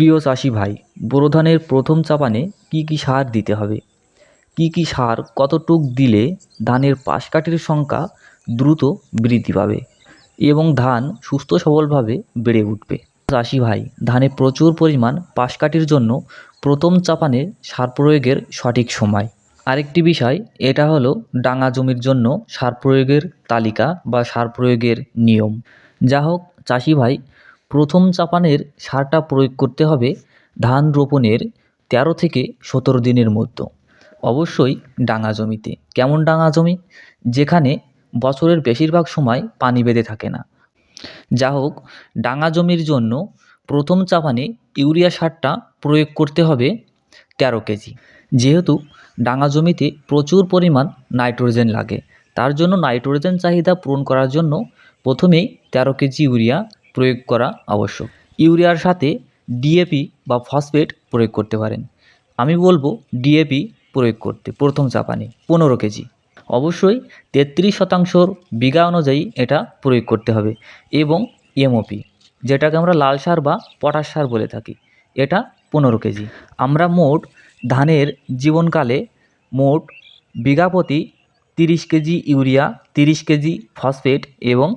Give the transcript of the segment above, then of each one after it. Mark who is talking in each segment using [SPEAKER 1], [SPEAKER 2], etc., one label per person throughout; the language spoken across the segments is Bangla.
[SPEAKER 1] প্রিয় চাষি ভাই, বোরো ধানের প্রথম চাপানে কি কি সার দিতে হবে? কি কি সার কতটুক দিলে ধানের পাশ কাঠির সংখ্যা দ্রুত বৃদ্ধি পাবে এবং ধান সুস্থ সবলভাবে বেড়ে উঠবে? চাষি ভাই, ধানে প্রচুর পরিমাণ পাশ কাঠির জন্য প্রথম চাপানে সার প্রয়োগের সঠিক সময়। আরেকটি বিষয়, এটা হলো ডাঙা জমির জন্য সার প্রয়োগের তালিকা বা সার প্রয়োগের নিয়ম। যা হোক চাষি ভাই প্রথম চাপানের সারটা প্রয়োগ করতে হবে ধান রোপণের তেরো থেকে সতেরো দিনের মধ্যে। অবশ্যই ডাঙা জমিতে। কেমন ডাঙা জমি? যেখানে বছরের বেশিরভাগ সময় পানি বেঁধে থাকে না। যা হোক, ডাঙা জমির জন্য প্রথম চাপানে ইউরিয়া সারটা প্রয়োগ করতে হবে তেরো কেজি। যেহেতু ডাঙা জমিতে প্রচুর পরিমাণ নাইট্রোজেন লাগে, তার জন্য নাইট্রোজেন চাহিদা পূরণ করার জন্য প্রথমেই তেরো কেজি ইউরিয়া প্রয়োগ করা আবশ্যক। ইউরিয়ার সাথে ডিএপি বা ফসফেট প্রয়োগ করতে পারেন। আমি বলব ডিএপি প্রয়োগ করতে, প্রথম চাপানে, পনেরো কেজি। অবশ্যই তেত্রিশ শতাংশর বিঘা অনুযায়ী এটা প্রয়োগ করতে হবে এবং এমওপি, যেটাকে আমরা লাল সার বা পটাশ সার বলে থাকি, এটা পনেরো কেজি। আমরা মোট ধানের জীবনকালে মোট বিঘা প্রতি তিরিশ কেজি ইউরিয়া, তিরিশ কেজি ফসফেট এবং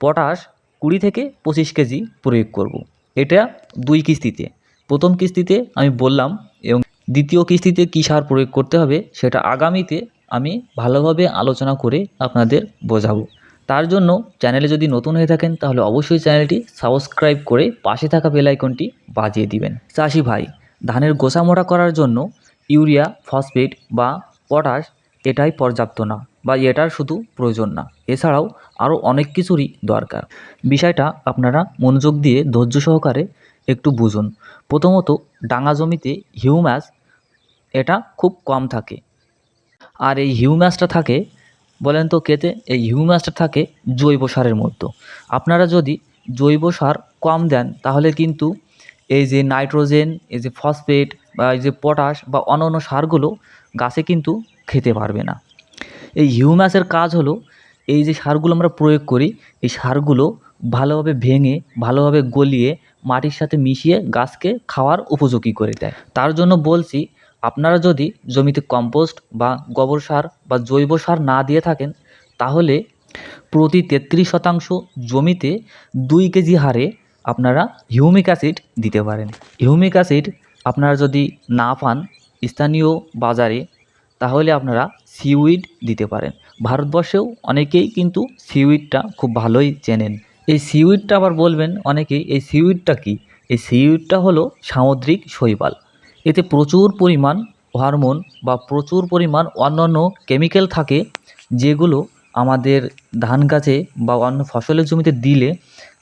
[SPEAKER 1] পটাশ কুড়ি থেকে পঁচিশ কেজি প্রয়োগ করব। এটা দুই কিস্তিতে। প্রথম কিস্তিতে আমি বললাম এবং দ্বিতীয় কিস্তিতে কী সার প্রয়োগ করতে হবে সেটা আগামীতে আমি ভালোভাবে আলোচনা করে আপনাদের বোঝাবো। তার জন্য চ্যানেলে যদি নতুন হয়ে থাকেন তাহলে অবশ্যই চ্যানেলটি সাবস্ক্রাইব করে পাশে থাকা বেল আইকনটি বাজিয়ে দিবেন। চাষি ভাই, ধানের গোসা মোটা করার জন্য ইউরিয়া, ফসফেট বা পটাশ এটাই পর্যাপ্ত না। বা এটার শুধু প্রয়োজন না। এছাড়াও আরও অনেক কিছুরই দরকার। বিষয়টা আপনারা মনোযোগ দিয়ে ধৈর্য সহকারে একটু বুঝুন। প্রথমত, ডাঙা জমিতে হিউম্যাস এটা খুব কম থাকে। আর এই হিউম্যাসটা থাকে, বলেন তো কেতে, এই হিউম্যাসটা থাকে জৈব সারের মধ্যে। আপনারা যদি জৈব সার কম দেন, তাহলে কিন্তু এই যে নাইট্রোজেন, এই যে ফসফেট বা এই যে পটাশ বা অন্য অন্য সারগুলো গাছে কিন্তু খেতে পারবে না। এই হিউম্যাসের কাজ হলো এই যে সারগুলো আমরা প্রয়োগ করি, এই সারগুলো ভালোভাবে ভেঙে, ভালোভাবে গলিয়ে, মাটির সাথে মিশিয়ে গাছকে খাওয়ার উপযোগী করে দেয়। তার জন্য বলছি, আপনারা যদি জমিতে কম্পোস্ট বা গোবর সার বা জৈব সার না দিয়ে থাকেন, তাহলে প্রতি তেত্রিশ শতাংশ জমিতে দুই কেজি হারে আপনারা হিউমিক অ্যাসিড দিতে পারেন। হিউমিক অ্যাসিড আপনারা যদি না পান, স্থানীয় বাজারে তাহলে আপনারা সিউইড দিতে পারেন। ভারতবর্ষেও অনেকেই কিন্তু সিউইডটা খুব ভালোই চেনেন। এই সিউইডটা আবার বলবেন অনেকেই, এই সিউইডটা কী? এই সিউইডটা হলো সামুদ্রিক শৈবাল। এতে প্রচুর পরিমাণ হরমোন বা প্রচুর পরিমাণ অন্যান্য কেমিক্যাল থাকে, যেগুলো আমাদের ধান গাছে বা অন্য ফসলের জমিতে দিলে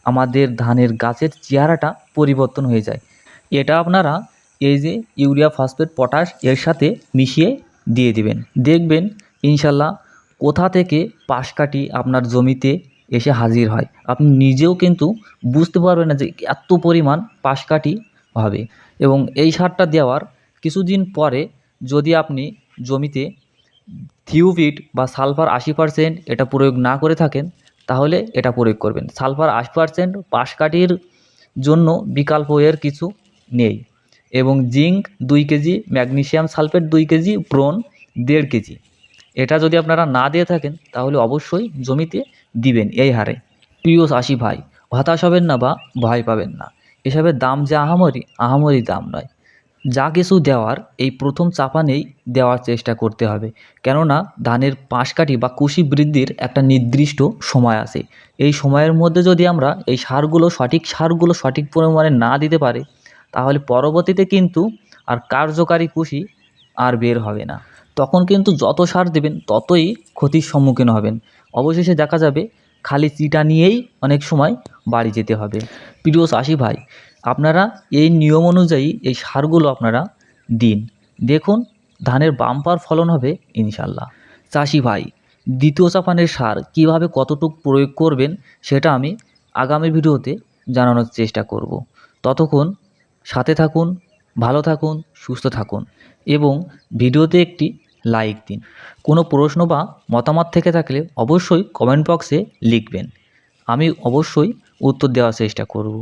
[SPEAKER 1] আমাদের ধানের গাছের চেহারাটা পরিবর্তন হয়ে যায়। এটা আপনারা এই যে ইউরিয়া, ফসফেট, পটাশ এর সাথে মিশিয়ে দিয়ে দিবেন। দেখবেন, ইনশাল্লাহ, কোথা থেকে পাশ কাটি আপনার জমিতে এসে হাজির হয়। আপনি নিজেও কিন্তু বুঝতে পারবেন না যে এত পরিমাণ পাশ কাটি হবে। এবং এই সারটা দেওয়ার কিছুদিন পরে যদি আপনি জমিতে থিউভিট বা সালফার আশি পারসেন্ট এটা প্রয়োগ না করে থাকেন, তাহলে এটা প্রয়োগ করবেন। সালফার আশি পারসেন্ট পাশ কাঠির জন্য বিকল্প এর কিছু নেই। এবং জিঙ্ক দুই কেজি ম্যাগনেশিয়াম সালফেট দুই কেজি ব্রোন দেড় কেজি। এটা যদি আপনারা না দিয়ে থাকেন, তাহলে অবশ্যই জমিতে দিবেন এই হারে। প্রিয় চাষি ভাই, হতাশ হবেন না বা ভয় পাবেন না। এসবের দাম যে আহামরি আহামরি দাম নয়। যা কিছু দেওয়ার, এই প্রথম চাপানেই দেওয়ার চেষ্টা করতে হবে। কেননা, ধানের পাশকাঠি বা কুশি বৃদ্ধির একটা নির্দিষ্ট সময় আছে। এই সময়ের মধ্যে যদি আমরা এই সারগুলো সঠিক সারগুলো সঠিক পরিমাণে না দিতে পারে তাহলে পরবর্তীতে কিন্তু আর কার্যকারী কুশি আর বের হবে না। তখন কিন্তু যত সার দেবেন, ততই ক্ষতির সম্মুখীন হবেন। অবশেষে দেখা যাবে, খালি চিটা নিয়েই অনেক সময় বাড়ি যেতে হবে। প্রিয় চাষি ভাই, আপনারা এই নিয়ম অনুযায়ী এই সারগুলো আপনারা দিন। দেখুন, ধানের বাম্পার ফলন হবে ইনশাল্লাহ চাষি ভাই, দ্বিতীয় চাপানের সার কীভাবে কতটুক প্রয়োগ করবেন, সেটা আমি আগামী ভিডিওতে জানানোর চেষ্টা করব। ততক্ষণ সাথে থাকুন, ভালো থাকুন, সুস্থ থাকুন এবং ভিডিওতে একটি লাইক দিন। কোনো প্রশ্ন বা মতামত থেকে থাকলে অবশ্যই কমেন্ট বক্সে লিখবেন। আমি অবশ্যই উত্তর দেওয়ার চেষ্টা করব।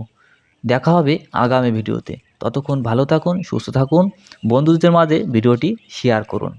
[SPEAKER 1] দেখা হবে আগামী ভিডিওতে। ততক্ষণ ভালো থাকুন, সুস্থ থাকুন। বন্ধুদের মাঝে ভিডিওটি শেয়ার করুন।